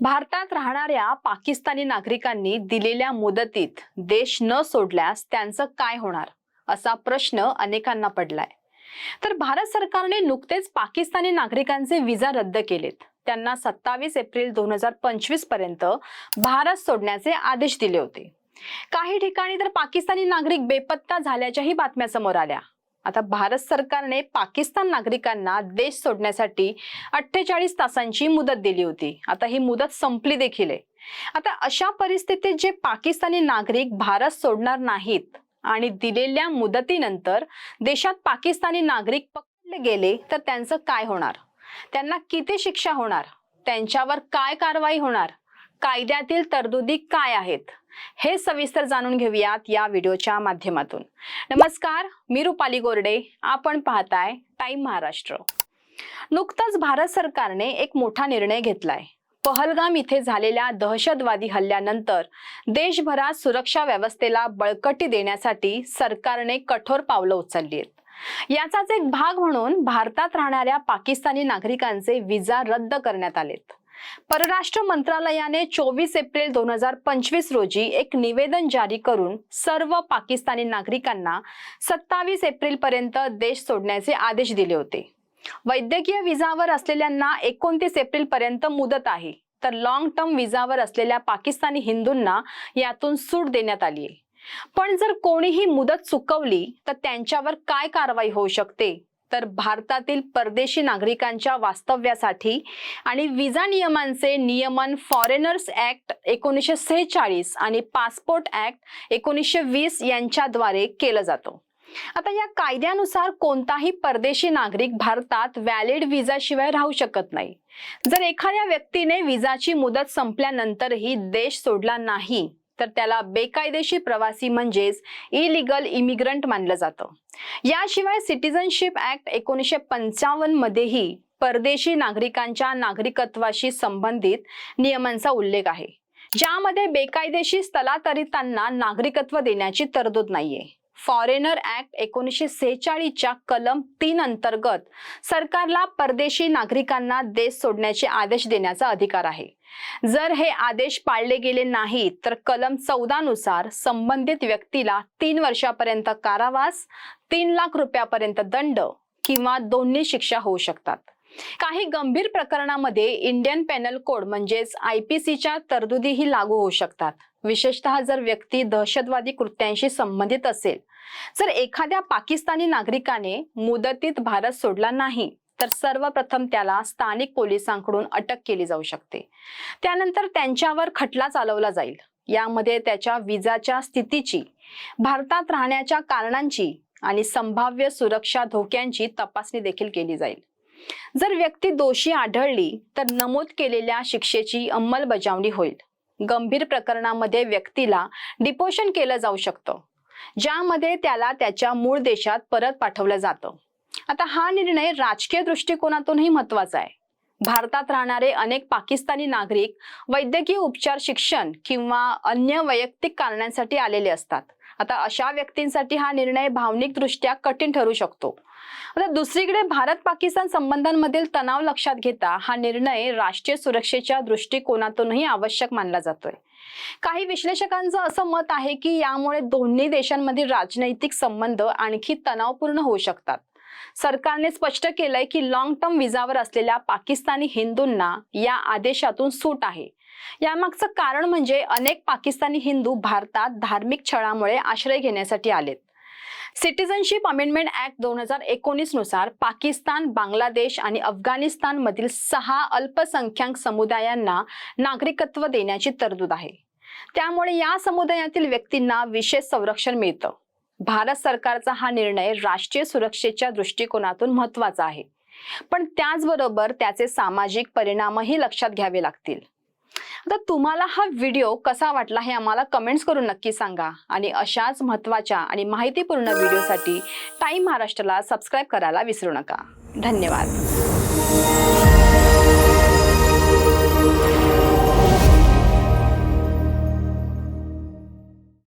भारतात राहणाऱ्या पाकिस्तानी नागरिकांनी दिलेल्या मुदतीत देश न सोडल्यास त्यांचं काय होणार? असा प्रश्न अनेकांना पडलाय. तर भारत सरकारने नुकतेच पाकिस्तानी नागरिकांचे विजा रद्द केलेत. त्यांना सत्तावीस एप्रिल दोन हजार पंचवीसपर्यंत भारत सोडण्याचे आदेश दिले होते. काही ठिकाणी तर पाकिस्तानी नागरिक बेपत्ता झाल्याच्याही बातम्या समोर आल्या. आता भारत सरकारने पाकिस्तान नागरिकांना देश सोडण्यासाठी अठ्ठेचाळीस तासांची मुदत दिली होती. आता ही मुदत संपली देखील आहे. आता अशा परिस्थितीत जे पाकिस्तानी नागरिक भारत सोडणार नाहीत आणि दिलेल्या मुदतीनंतर देशात पाकिस्तानी नागरिक पकडले गेले तर त्यांचं काय होणार? त्यांना किती शिक्षा होणार? त्यांच्यावर काय कारवाई होणार? कायद्यातील तरतुदी काय आहेत? हे सविस्तर जाणून घेऊयात या व्हिडिओच्या माध्यमातून. नमस्कार मी रुपाली गोरडे. आपण पाहताय टाइम महाराष्ट्र. नुकताच भारत सरकारने एक मोठा निर्णय घेतलाय. पहलगाम इथे झालेल्या दहशतवादी हल्ल्यानंतर देशभरात सुरक्षा व्यवस्थेला बळकटी देण्यासाठी सरकारने कठोर पावलं उचलली आहेत याचाच एक भाग म्हणून भारतात राहणाऱ्या पाकिस्तानी नागरिकांचे विजा रद्द करण्यात आलेत. परराष्ट्र मंत्रालयाने चोवीस एप्रिल दोन हजार पंचवीस रोजी एक निवेदन जारी करून सर्व पाकिस्तानी नागरिकांना सत्तावीस एप्रिल पर्यंत देश सोडण्याचे आदेश दिले होते. वैद्यकीय विजावर असलेल्यांना एकोणतीस एप्रिल पर्यंत मुदत आहे तर लॉंग टर्म विजावर असलेल्या पाकिस्तानी हिंदूंना यातून सूट देण्यात आली आहे पण जर कोणीही मुदत चुकवली तर त्यांच्यावर काय कारवाई होऊ शकते? तर भारतातील परदेशी नागरिकांच्या वास्तव्यासाठी आणि विजा नियमांचे नियमन फॉरेनर्स ऍक्ट एकोणीसशे सेहेचाळीस आणि पासपोर्ट ऍक्ट एकोणीसशे वीस यांच्याद्वारे केलं जातं. आता या कायद्यानुसार कोणताही परदेशी नागरिक भारतात व्हॅलिड विजाशिवाय राहू शकत नाही. जर एखाद्या व्यक्तीने विजाची मुदत संपल्यानंतरही देश सोडला नाही तर त्याला बेकायदेशीर प्रवासी म्हणजेच इलिगल इमिग्रंट मानलं जातं. याशिवाय सिटिझनशिप ऍक्ट एकोणीसशे पंचावन्न मध्येही परदेशी नागरिकांच्या नागरिकत्वाशी संबंधित नियमांचा उल्लेख आहे. ज्यामध्ये बेकायदेशीर स्थलांतरितांना नागरिकत्व देण्याची तरतूद नाहीये. फॉरेनर ऍक्ट एकोणीसशे सेहेचाळीसच्या कलम तीन अंतर्गत सरकारला परदेशी नागरिकांना देश सोडण्याचे आदेश देण्याचा अधिकार आहे. जर हे आदेश पाळले गेले नाहीत तर कलम चौदा नुसार संबंधित व्यक्तीला तीन वर्षापर्यंत कारावास तीन लाख रुपयापर्यंत दंड किंवा दोन्ही शिक्षा होऊ शकतात. काही गंभीर प्रकरणामध्ये इंडियन पेनल कोड म्हणजेच आय पी सीच्या तरतुदीही लागू होऊ शकतात. विशेषतः जर व्यक्ती दहशतवादी कृत्यांशी संबंधित असेल जर एखाद्या पाकिस्तानी नागरिकाने मुदतीत भारत सोडला नाही तर सर्वप्रथम त्याला स्थानिक पोलिसांकडून अटक केली जाऊ शकते. त्यानंतर त्यांच्यावर खटला चालवला जाईल. यामध्ये त्याच्या विजाच्या स्थितीची भारतात राहण्याच्या कारणांची आणि संभाव्य सुरक्षा धोक्यांची तपासणी देखील केली जाईल. जर व्यक्ती दोषी आढळली तर नमूद केलेल्या शिक्षेची अंमलबजावणी होईल. गंभीर प्रकरणामध्ये व्यक्तीला डिपोशन केलं जाऊ शकतं ज्यामध्ये त्याला त्याच्या मूळ देशात परत पाठवलं जातं. आता हा निर्णय राजकीय दृष्टिकोनातूनही महत्त्वाचा आहे. भारतात राहणारे अनेक पाकिस्तानी नागरिक वैद्यकीय उपचार शिक्षण किंवा अन्य वैयक्तिक कारणांसाठी आलेले असतात. आता अशा व्यक्तींसाठी हा निर्णय भावनिक दृष्ट्या कठीण ठरू शकतो. आता दुसरीकडे भारत पाकिस्तान संबंधांमधील तणाव लक्षात घेता हा निर्णय राष्ट्रीय सुरक्षेच्या दृष्टिकोनातूनही आवश्यक मानला जातोय. काही विश्लेषकांचं असं मत आहे की यामुळे दोन्ही देशांमधील राजनैतिक संबंध आणखी तणावपूर्ण होऊ शकतात. सरकारने स्पष्ट केलंय की लॉंग टर्म विजावर असलेल्या पाकिस्तानी हिंदूंना या आदेशातून सूट आहे. यामागचं कारण म्हणजे अनेक पाकिस्तानी हिंदू भारतात धार्मिक छळामुळे आश्रय घेण्यासाठी आलेत. सिटिझनशिप अमेंडमेंट ऍक्ट दोन हजार एकोणीसनुसार पाकिस्तान बांगलादेश आणि अफगाणिस्तान मधील सहा अल्पसंख्याक समुदायांना नागरिकत्व देण्याची तरतूद आहे. त्यामुळे या समुदायातील व्यक्तींना विशेष संरक्षण मिळतं. भारत सरकारचा हा निर्णय राष्ट्रीय सुरक्षेच्या दृष्टिकोनातून महत्त्वाचा आहे. पण त्याचबरोबर त्याचे सामाजिक परिणामही लक्षात घ्यावे लागतील. तर तुम्हाला हा व्हिडिओ कसा वाटला हे आम्हाला कमेंट्स करून नक्की सांगा. आणि अशाच महत्त्वाच्या आणि माहितीपूर्ण व्हिडिओसाठी टाईम महाराष्ट्राला सबस्क्राईब करायला विसरू नका. धन्यवाद.